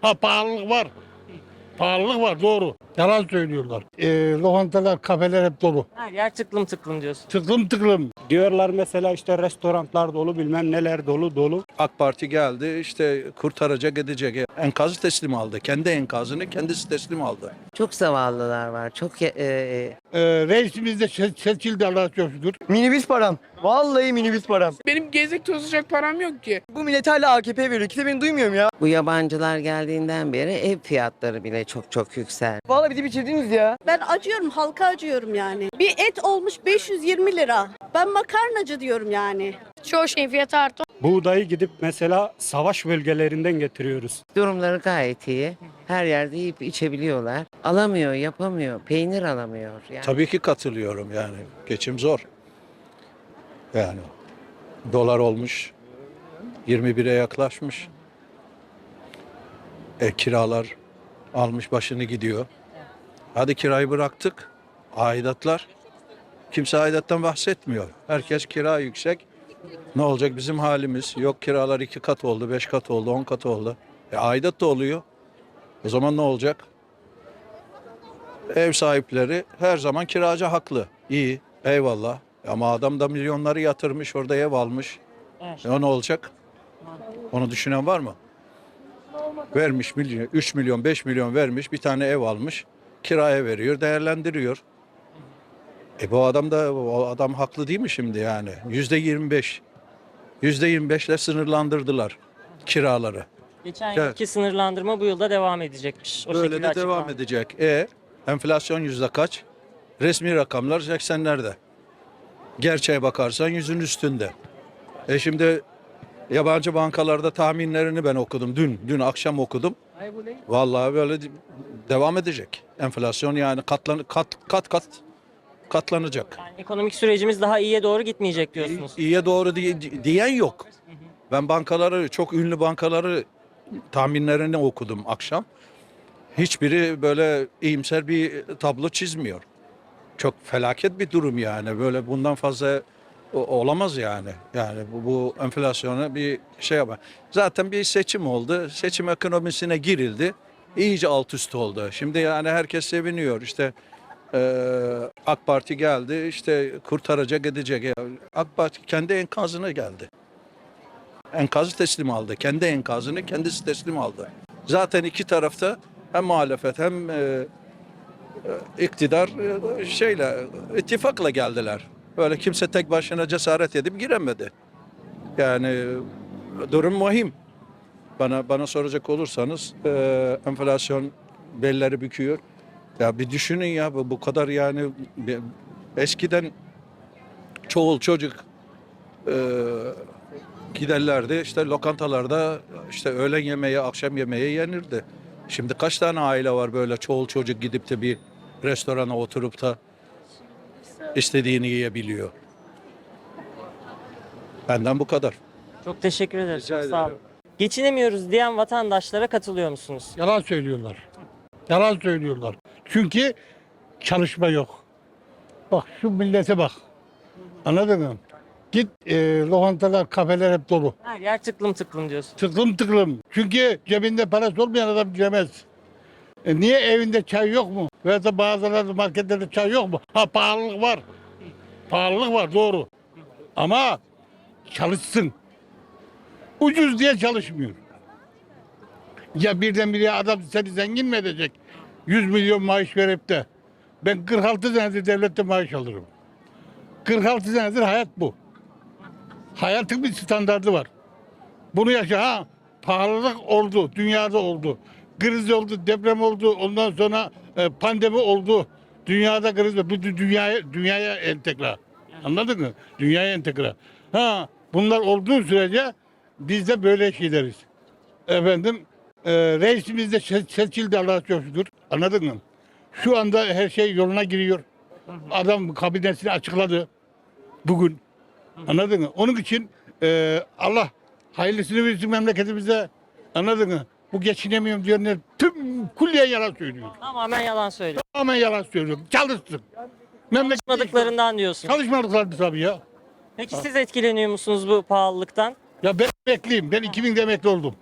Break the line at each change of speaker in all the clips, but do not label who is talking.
Ha pahalılık var. Pahalılık var doğru. Yalan söylüyorlar. Ee, lokantalar, kafeler hep dolu.
Her yer tıklım tıklım diyorsun.
Tıklım tıklım.
Diyorlar mesela işte restoranlar dolu bilmem neler dolu dolu.
AK Parti geldi işte kurtaracak edecek. Enkazı teslim aldı. Kendi enkazını kendisi teslim aldı.
Çok zavallılar var. Çok e, e,
Ee, reisimiz de se- seçildi Allah'a şükür.
Minibüs param. Vallahi minibüs param.
Benim gezecek tozacak param yok ki.
Bu millet hala AKP veriyor. Kimse beni duymuyor mu ya?
bu yabancılar geldiğinden beri ev fiyatları bile çok çok yükseldi.
Vallahi bizi bitirdiniz ya.
Ben acıyorum, halka acıyorum yani. Bir et olmuş 520 lira. Ben makarnacı diyorum yani.
Çoğu şeyin fiyatı arttı.
Buğdayı gidip mesela savaş bölgelerinden getiriyoruz.
Durumları gayet iyi. Her yerde yiyip içebiliyorlar. Alamıyor, yapamıyor. Peynir alamıyor. Yani.
Tabii ki katılıyorum yani. Geçim zor. Yani dolar olmuş 21'e yaklaşmış. E, kiralar almış başını gidiyor. Hadi kirayı bıraktık. Aidatlar. Kimse aidattan bahsetmiyor. Herkes kira yüksek. Ne olacak bizim halimiz? Yok kiralar iki kat oldu, beş kat oldu, on kat oldu. E, aidat da oluyor. O zaman ne olacak? Ev sahipleri her zaman kiracı haklı. İyi, eyvallah. Ama adam da milyonları yatırmış, orada ev almış.
Evet.
E o ne olacak? Onu düşünen var mı? Vermiş milyon, 3 milyon, 5 milyon vermiş, bir tane ev almış. Kiraya veriyor, değerlendiriyor. E bu adam da, o adam haklı değil mi şimdi yani? Yüzde 25. Yüzde 25 ile sınırlandırdılar kiraları.
Geçen
Evet.
yılki sınırlandırma bu yılda devam edecekmiş. O
Böyle
şekilde
de devam
açıklandı.
edecek. E enflasyon yüzde kaç? Resmi rakamlar 80'lerde. Gerçeğe bakarsan yüzün üstünde. E şimdi yabancı bankalarda tahminlerini ben okudum. Dün, dün akşam okudum. Vallahi böyle de- devam edecek. Enflasyon yani katlan kat kat kat katlanacak.
Yani ekonomik sürecimiz daha iyiye doğru gitmeyecek diyorsunuz.
İyiye doğru diye- diyen yok. Ben bankaları, çok ünlü bankaları tahminlerini okudum akşam. Hiçbiri böyle iyimser bir tablo çizmiyor. Çok felaket bir durum yani. Böyle bundan fazla olamaz yani. Yani bu, bu enflasyona bir şey yapma. Zaten bir seçim oldu. Seçim ekonomisine girildi. İyice alt üst oldu. Şimdi yani herkes seviniyor. İşte eee, AK Parti geldi işte kurtaracak edecek. AK Parti kendi enkazına geldi. Enkazı teslim aldı. Kendi enkazını kendisi teslim aldı. Zaten iki tarafta hem muhalefet hem e, e, iktidar e, şeyle ittifakla geldiler. Böyle kimse tek başına cesaret edip giremedi. Yani e, durum vahim. Bana bana soracak olursanız e, enflasyon belleri büküyor. Ya bir düşünün ya bu, bu kadar yani bir- eskiden çoğul çocuk e, giderlerdi işte lokantalarda işte öğlen yemeği akşam yemeği yenirdi. Şimdi kaç tane aile var böyle çoğul çocuk gidip de bir restorana oturup da istediğini yiyebiliyor. Benden bu kadar.
Çok teşekkür ederiz.
Rica
sağ olun.
ederim.
Geçinemiyoruz diyen vatandaşlara katılıyor musunuz?
Yalan söylüyorlar. Yalan söylüyorlar. Çünkü çalışma yok. Bak şu millete bak. Anladın mı? Git e, lokantalar, kafeler hep dolu.
Her yer tıklım tıklım diyorsun.
Tıklım tıklım. Çünkü cebinde parası olmayan adam giremez. E niye evinde çay yok mu? Veya da bazıları marketlerde çay yok mu? Ha pahalılık var. Pahalılık var doğru. Ama çalışsın. Ucuz diye çalışmıyor. Ya birdenbire adam seni zengin mi edecek? 100 milyon maaş verip de. Ben 46 senedir devlette maaş alırım. 46 senedir hayat bu. Hayatın bir standardı var. Bunu yaşa ha. Pahalılık oldu, dünyada oldu. Kriz oldu, deprem oldu, ondan sonra e, pandemi oldu. Dünyada kriz var. Bu dü- dünyaya, dünyaya entegre. Anladın mı? Dünyaya entegre. Ha, bunlar olduğu sürece biz de böyle şeyleriz. Efendim, e, reisimiz de se- seçildi Allah'a çok şükür. Anladın mı? Şu anda her şey yoluna giriyor. Adam kabinesini açıkladı bugün. Anladın mı? Onun için e, Allah hayırlısını versin memleketimize. Anladın mı? Bu geçinemiyorum diyenler tüm kulliye yalan söylüyor.
Tamamen yalan söylüyor.
Tamamen yalan söylüyor. Çalışsın. Memleket
Çalışmadıklarından diyorsun.
Çalışmadıklardı tabii ya.
Peki siz etkileniyor musunuz bu pahalılıktan?
Ya ben emekliyim. Ben 2000'de emekli oldum.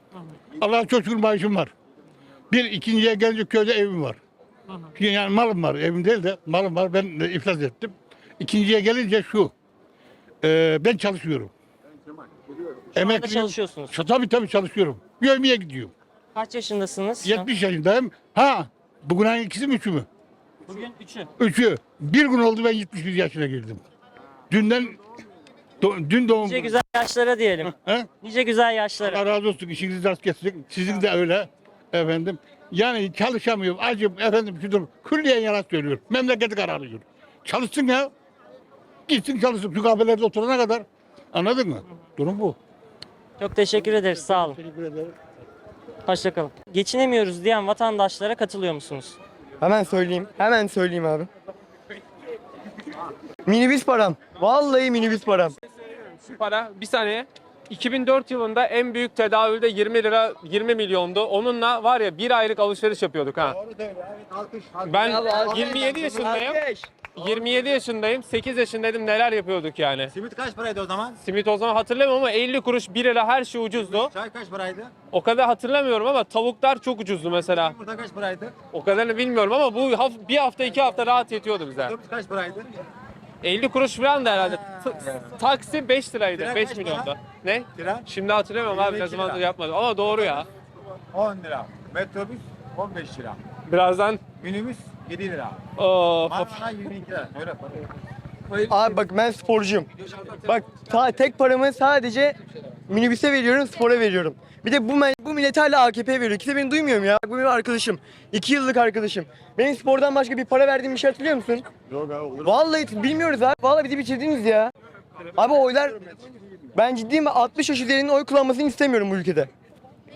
Allah'a çok şükür maaşım var. Bir ikinciye gelince köyde evim var. Yani malım var. Evim değil de malım var. Ben iflas ettim. İkinciye gelince şu. E, ben çalışıyorum.
Anda çalışıyorsunuz.
Ç- Tabii tabii çalışıyorum. Yövmeye gidiyorum.
Kaç yaşındasınız? şu an?
70 yaşındayım. Ha bugün hangi ikisi mi üçü mü?
Bugün 3'ü.
Üçü. Bir gün oldu ben 71 yaşına girdim. Dünden do- dün doğum.
Nice güzel yaşlara diyelim.
He?
Nice güzel yaşlara.
Allah razı olsun. İşiniz rast gelsin. Sizin de öyle efendim. Yani çalışamıyorum. Acım efendim şudur. Külliyen yalan söylüyor. Memleketi kararıyor. Çalışsın ya. Gitsin çalışsın. Şu kahvelerde oturana kadar. Anladın mı? Durum bu.
Çok teşekkür ederiz. Sağ olun.
Teşekkür ederim.
Hoşçakalın. Geçinemiyoruz diyen vatandaşlara katılıyor musunuz?
Hemen söyleyeyim. Hemen söyleyeyim abi. Minibüs param. Vallahi minibüs param.
para bir saniye 2004 yılında en büyük tedavülde 20 lira 20 milyondu. Onunla var ya bir aylık alışveriş yapıyorduk ha. Ben 27 yaşındayım. 27 yaşındayım. 8 yaşındaydım neler yapıyorduk yani.
Simit kaç paraydı o zaman?
Simit o zaman hatırlamıyorum ama 50 kuruş 1 lira her şey ucuzdu.
Çay kaç paraydı?
O kadar hatırlamıyorum ama tavuklar çok ucuzdu mesela.
Yumurta kaç paraydı?
O kadarını bilmiyorum ama bu haf- bir hafta iki hafta rahat yetiyordu bize.
Otobüs kaç paraydı?
50 kuruş falan da herhalde. T- taksi 5 liraydı.
Tren
5
kaç
milyonda.
para?
Ne?
Tren
Şimdi hatırlamıyorum abi ne
22
zamandır
lira.
yapmadım ama doğru ya.
10 lira. Metrobüs 15 lira.
Birazdan
Minibüs 7 lira.
of,
Marmara 22 lira. Öyle para.
Abi bak ben sporcuyum. Bak ta- tek paramı sadece minibüse veriyorum, spora veriyorum. Bir de bu bu millet hala AKP veriyor. Kimse beni duymuyor mu ya? Bak bu benim arkadaşım. İki yıllık arkadaşım. Benim spordan başka bir para verdiğim bir şey hatırlıyor musun? Yok abi. Vallahi bilmiyoruz abi. Vallahi bizi bitirdiniz ya. Abi oylar... Ben ciddiyim 60 yaş üzerinin oy kullanmasını istemiyorum bu ülkede.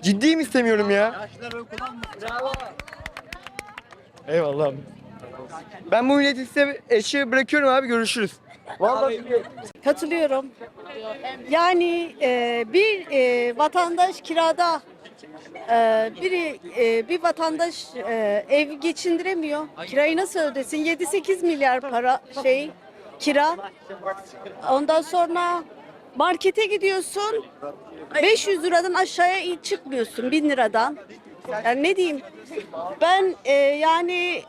Ciddiyim istemiyorum ya. Eyvallah abi. Ben bu milleti size eşya bırakıyorum abi görüşürüz. Vallahi
Katılıyorum. Yani e, bir e, vatandaş kirada e, biri e, bir vatandaş e, ev geçindiremiyor. Kirayı nasıl ödesin? 7-8 milyar para şey kira. Ondan sonra markete gidiyorsun. 500 liradan aşağıya çıkmıyorsun 1000 liradan. Yani ne diyeyim? Ben e, yani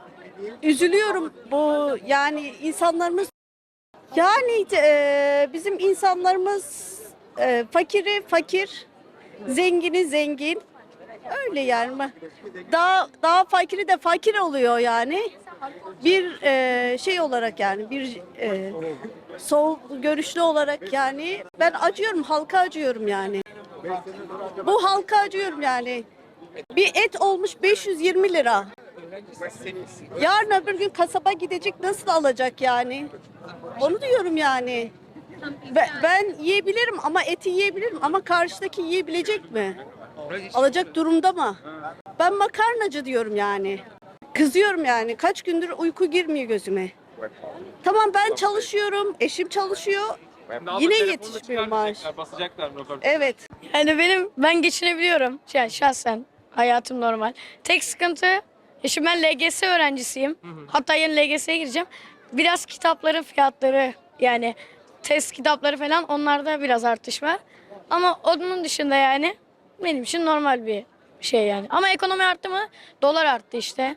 üzülüyorum bu yani insanlarımız yani e, bizim insanlarımız e, fakiri fakir, zengini zengin. Öyle yani. Daha daha fakiri de fakir oluyor yani. Bir e, şey olarak yani bir e, sol görüşlü olarak yani ben acıyorum halka acıyorum yani. Bu halka acıyorum yani. Bir et olmuş 520 lira. Yarın öbür gün kasaba gidecek nasıl alacak yani? Onu diyorum yani. Ben, ben yiyebilirim ama eti yiyebilirim ama karşıdaki yiyebilecek mi? Alacak durumda mı? Ben makarnacı diyorum yani. Kızıyorum yani. Kaç gündür uyku girmiyor gözüme. Tamam ben çalışıyorum, eşim çalışıyor. Yine yetişmiyor maaş.
Basacaklar.
Evet.
Yani benim ben geçinebiliyorum. Yani şahsen hayatım normal. Tek sıkıntı şimdi ben LGS öğrencisiyim. Hatta yeni LGS'ye gireceğim. Biraz kitapların fiyatları yani test kitapları falan onlarda biraz artış var. Ama onun dışında yani benim için normal bir şey yani. Ama ekonomi arttı mı? Dolar arttı işte.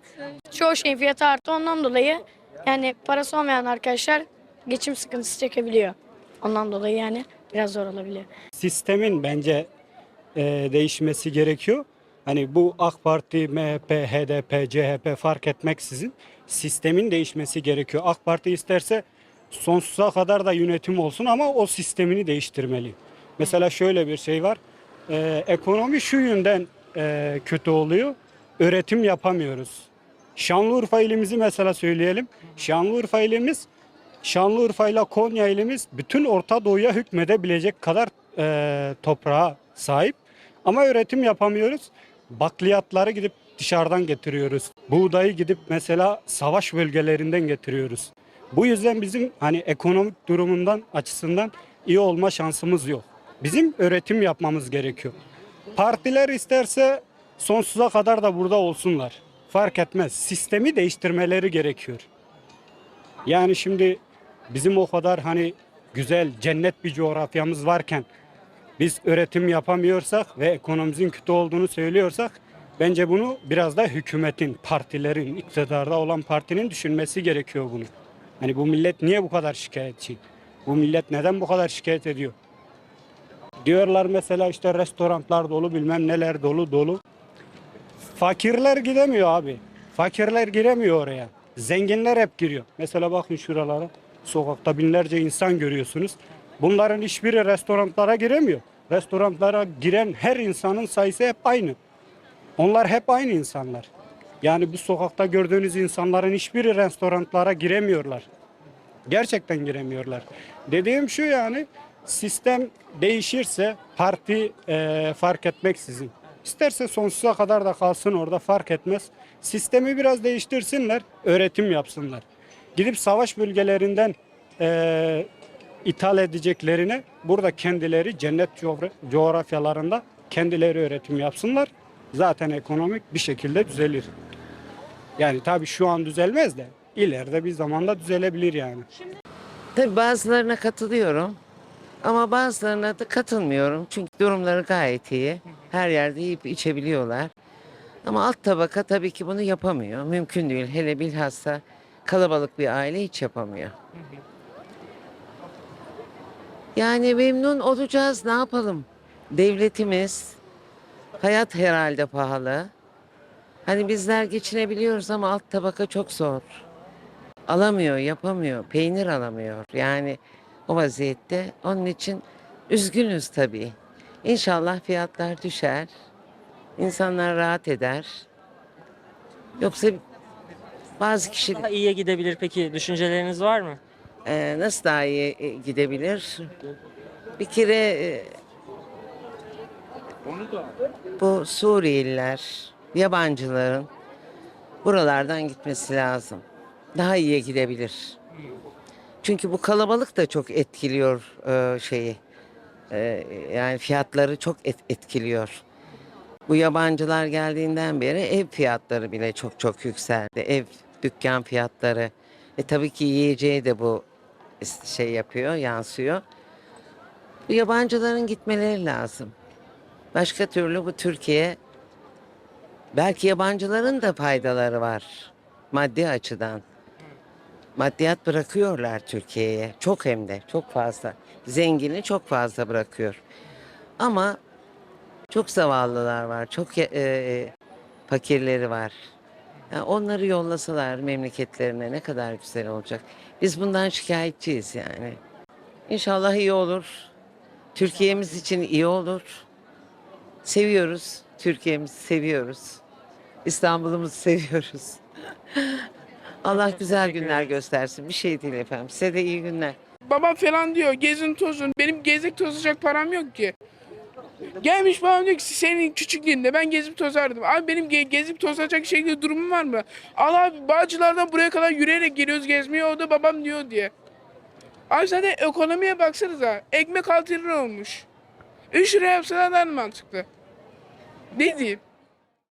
Çoğu şeyin fiyatı arttı. Ondan dolayı yani parası olmayan arkadaşlar geçim sıkıntısı çekebiliyor. Ondan dolayı yani biraz zor olabiliyor.
Sistemin bence e, değişmesi gerekiyor. Hani bu AK Parti, MHP, HDP, CHP fark etmeksizin sistemin değişmesi gerekiyor. AK Parti isterse sonsuza kadar da yönetim olsun ama o sistemini değiştirmeli. Mesela şöyle bir şey var. E, ekonomi şu yönden e, kötü oluyor. Üretim yapamıyoruz. Şanlıurfa ilimizi mesela söyleyelim. Şanlıurfa ilimiz Şanlıurfa ile Konya ilimiz bütün Orta Doğu'ya hükmedebilecek kadar e, toprağa sahip. Ama üretim yapamıyoruz. Bakliyatları gidip dışarıdan getiriyoruz. Buğdayı gidip mesela savaş bölgelerinden getiriyoruz. Bu yüzden bizim hani ekonomik durumundan açısından iyi olma şansımız yok. Bizim üretim yapmamız gerekiyor. Partiler isterse sonsuza kadar da burada olsunlar. Fark etmez. Sistemi değiştirmeleri gerekiyor. Yani şimdi bizim o kadar hani güzel cennet bir coğrafyamız varken biz üretim yapamıyorsak ve ekonomimizin kötü olduğunu söylüyorsak Bence bunu biraz da hükümetin, partilerin, iktidarda olan partinin düşünmesi gerekiyor bunu. Hani bu millet niye bu kadar şikayetçi? Bu millet neden bu kadar şikayet ediyor? Diyorlar mesela işte restoranlar dolu bilmem neler dolu dolu. Fakirler gidemiyor abi. Fakirler giremiyor oraya. Zenginler hep giriyor. Mesela bakın şuralara. Sokakta binlerce insan görüyorsunuz. Bunların hiçbiri restoranlara giremiyor. Restoranlara giren her insanın sayısı hep aynı. Onlar hep aynı insanlar. Yani bu sokakta gördüğünüz insanların hiçbiri restoranlara giremiyorlar. Gerçekten giremiyorlar. Dediğim şu yani sistem değişirse parti eee, fark etmeksizin. İsterse sonsuza kadar da kalsın orada fark etmez. Sistemi biraz değiştirsinler, öğretim yapsınlar. Gidip savaş bölgelerinden eee, ithal edeceklerine burada kendileri cennet coğra- coğrafyalarında kendileri öğretim yapsınlar. Zaten ekonomik bir şekilde düzelir. Yani tabii şu an düzelmez de ileride bir zamanda düzelebilir yani.
Tabii bazılarına katılıyorum. Ama bazılarına da katılmıyorum. Çünkü durumları gayet iyi. Her yerde yiyip içebiliyorlar. Ama alt tabaka tabii ki bunu yapamıyor. Mümkün değil. Hele bilhassa kalabalık bir aile hiç yapamıyor. Yani memnun olacağız. Ne yapalım? Devletimiz, hayat herhalde pahalı. Hani bizler geçinebiliyoruz ama alt tabaka çok zor. Alamıyor, yapamıyor. Peynir alamıyor. Yani o vaziyette. Onun için üzgünüz tabii. İnşallah fiyatlar düşer. İnsanlar rahat eder. Yoksa bazı kişi
Daha iyiye gidebilir peki düşünceleriniz var mı?
Ee, nasıl daha iyi e, gidebilir? Bir kere e, bu Suriyeliler, yabancıların buralardan gitmesi lazım. Daha iyiye gidebilir. Çünkü bu kalabalık da çok etkiliyor e, şeyi. E, yani fiyatları çok et- etkiliyor. Bu yabancılar geldiğinden beri ev fiyatları bile çok çok yükseldi. Ev, dükkan fiyatları. E tabii ki yiyeceği de bu şey yapıyor, yansıyor. Bu yabancıların gitmeleri lazım. Başka türlü bu Türkiye belki yabancıların da faydaları var maddi açıdan. Maddiyat bırakıyorlar Türkiye'ye. Çok hem de çok fazla. Zengini çok fazla bırakıyor. Ama çok zavallılar var. Çok e, e, fakirleri var. Yani onları yollasalar memleketlerine ne kadar güzel olacak. Biz bundan şikayetçiyiz yani. İnşallah iyi olur. Türkiye'miz için iyi olur. Seviyoruz. Türkiye'mizi seviyoruz. İstanbul'umuzu seviyoruz. Allah güzel günler göstersin. Bir şey değil efendim. Size de iyi günler.
Babam falan diyor gezin tozun. Benim gezecek tozacak param yok ki. Gelmiş babam diyor ki senin küçüklüğünde ben gezip tozardım. Abi benim ge- gezip tozacak şekilde durumum var mı? Al abi Bağcılar'dan buraya kadar yürüyerek geliyoruz gezmeye o da babam diyor diye. Abi zaten ekonomiye baksanıza. Ekmek 6 lira olmuş. 3 lira yapsalar daha mantıklı. Ne diyeyim?